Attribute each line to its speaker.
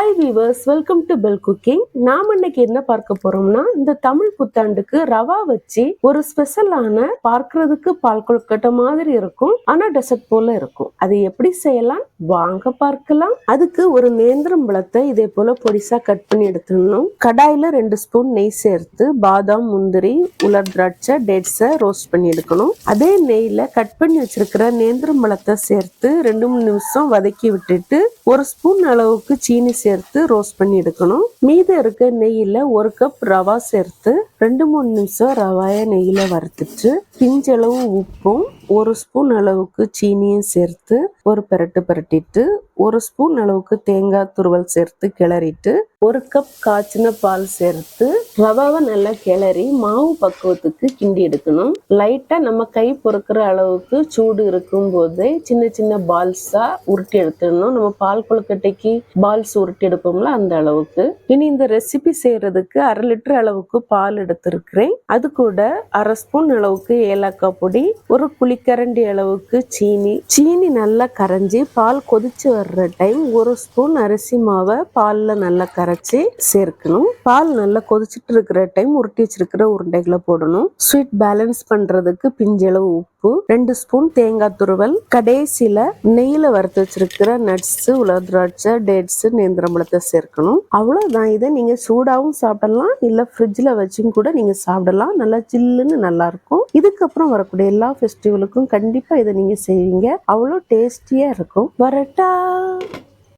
Speaker 1: Hi viewers welcome to bell cooking நாம இன்னைக்கு என்ன பார்க்க போறோம்னா இந்த தமிழ் புத்தாண்டுக்கு ரவா வச்சு ஒரு ஸ்பெஷலான பார்க்கறதுக்கு பால் கொழுக்கட்டை மாதிரி இருக்கும் ஆனா டெசர்ட் போல இருக்கும். அது எப்படி செய்யலாம்? வாங்க பார்க்கலாம். அதுக்கு ஒரு நேந்திரம் பழத்தை இதே போல பொடிசா கட் பண்ணி எடுத்துடணும். கடாயில ரெண்டு ஸ்பூன் நெய் சேர்த்து பாதாம் முந்திரி உலர் திராட்சை டேட்ஸை ரோஸ்ட் பண்ணி எடுக்கணும். அதே நெய்ல கட் பண்ணி வச்சிருக்கிற நேந்திரம் பழத்தை சேர்த்து ரெண்டு மூணு நிமிஷம் வதக்கி விட்டுட்டு ஒரு ஸ்பூன் அளவுக்கு சீனி சேர்த்து சேர்த்து ரோஸ்ட் பண்ணி எடுக்கணும். மீதம் இருக்க நெய்யில ஒரு கப் ரவா சேர்த்து ரெண்டு மூணு நிமிஷம் ரவாயை நெய்யில வறுத்துட்டு பிஞ்சளவு உப்பும் ஒரு ஸ்பூன் அளவுக்கு சீனியும் சேர்த்து ஒரு பெரட்டு பெரட்டிட்டு ஒரு ஸ்பூன் அளவுக்கு தேங்காய் துருவல் சேர்த்து கிளறிட்டு ஒரு கப் காய்ச்சின பால் சேர்த்து ரவாவை நல்லா கிளறி மாவு பக்குவத்துக்கு கிண்டி எடுக்கணும். லைட்டா நம்ம கை பொறுக்கிற அளவுக்கு சூடு இருக்கும் போதே சின்ன சின்ன பால்ஸா உருட்டி எடுத்துடணும். நம்ம பால் கொழுக்கட்டைக்கு பால்ஸ் உருட்டி எடுப்போம்ல அந்த அளவுக்கு. இனி இந்த ரெசிபி செய்யறதுக்கு அரை லிட்டர் அளவுக்கு பால் எடுத்திருக்கிறேன். அது கூட அரை ஸ்பூன் அளவுக்கு ஏலக்காய் பொடி ஒரு கரண்டி அளவுக்கு சீனி சீனி நல்லா கரைஞ்சி பால் கொதிச்சு வர்ற டைம் ஒரு ஸ்பூன் அரிசி மாவை பாலில் நல்லா கரைச்சி சேர்க்கணும். பால் நல்லா கொதிச்சிட்டு இருக்கிற டைம் உருட்டி வச்சிருக்கிற உருண்டைகளை போடணும். ஸ்வீட் பேலன்ஸ் பண்ணுறதுக்கு பிஞ்சளவு உப்பு ரெண்டு ஸ்பூன் தேங்காய் துருவல் கடைசியில நெய்யில வறுத்து வச்சிருக்கிற நட்ஸ் உலக திராட்சை டேட்ஸ் நேந்திரம்பழத்தை சேர்க்கணும். அவ்வளவுதான். இதை நீங்க சூடாவும் சாப்பிடலாம் இல்ல ஃப்ரிட்ஜ்ல வச்சும் கூட நீங்க சாப்பிடலாம். நல்லா சில்லுன்னு நல்லா இருக்கும் இதுக்கப்புறம் வரக்கூடிய எல்லா ஃபெஸ்டிவலுக்கும் கண்டிப்பா இதை நீங்க செய்வீங்க. அவ்வளோ டேஸ்டியா இருக்கும். வரட்டா!